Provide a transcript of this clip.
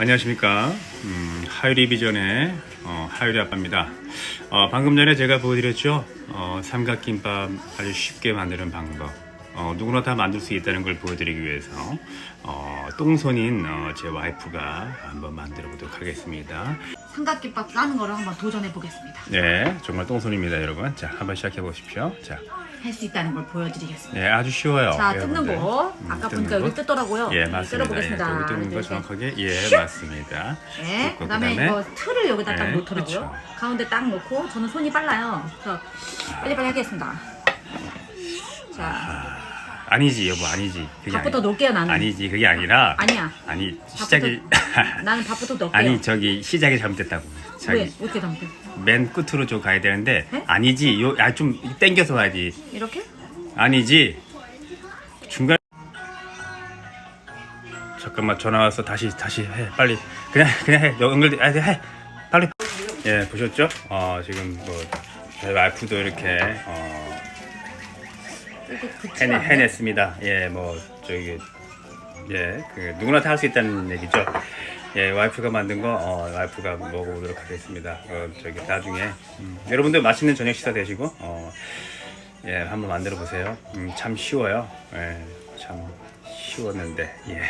안녕하십니까. 음, 하유리 비전의 어, 하유리 아빠입니다. 어, 방금 전에 제가 보여드렸죠. 어, 삼각김밥 아주 쉽게 만드는 방법. 어, 누구나 다 만들 수 있다는 걸 보여드리기 위해서 어, 똥손인 어, 제 와이프가 한번 만들어 보도록 하겠습니다. 삼각김밥 싸는 거를 한번 도전해 보겠습니다. 네, 정말 똥손입니다, 여러분. 자, 한번 시작해 보십시오. 자, 할 수 있다는 걸 보여드리겠습니다. 네, 아주 쉬워요. 자, 여러분들. 뜯는 거. 음, 아까 뜯는 보니까 거. 여기 뜯더라고요. 예, 맞습니다. 예, 뜯어보겠습니다. 여기 뜯는 거 이렇게. 정확하게 예, 맞습니다. 네, 그 다음에 그다음에 이거 틀을 여기다 딱 네, 놓더라고요. 그쵸. 가운데 딱 놓고 저는 손이 빨라요. 그래서 빨리빨리 하겠습니다. 자, 아니지, 여보, 아니지. 그게 밥부터 아니- 놓을게요 나는. 아니지, 그게 아니라 아니야. 아니 시작이 나는 밥부터 넣을게요. 아니 저기 시작이 잘못됐다고. 왜? 자기 어떻게 잘못해? 맨 끝으로 좀 가야 되는데 네? 아니지. 요아좀 땡겨서 와야지. 이렇게? 아니지. 중간 잠깐만 전화 와서 다시 다시 해 빨리 그냥 그냥 해 연결 아, 해 빨리 예 보셨죠? 어 지금 뭐 저희 와이프도 이렇게 어 이렇게 붙이면 해내, 안 돼? 해냈습니다. 예, 뭐 저기 예, 그 누구나 다 할 수 있다는 얘기죠. 예, 와이프가 만든 거 어, 와이프가 먹어보도록 하겠습니다. 어, 저기 나중에 음, 여러분들 맛있는 저녁 식사 되시고 어, 예, 한번 만들어 보세요. 음, 참 쉬워요. 예, 참 쉬웠는데 예.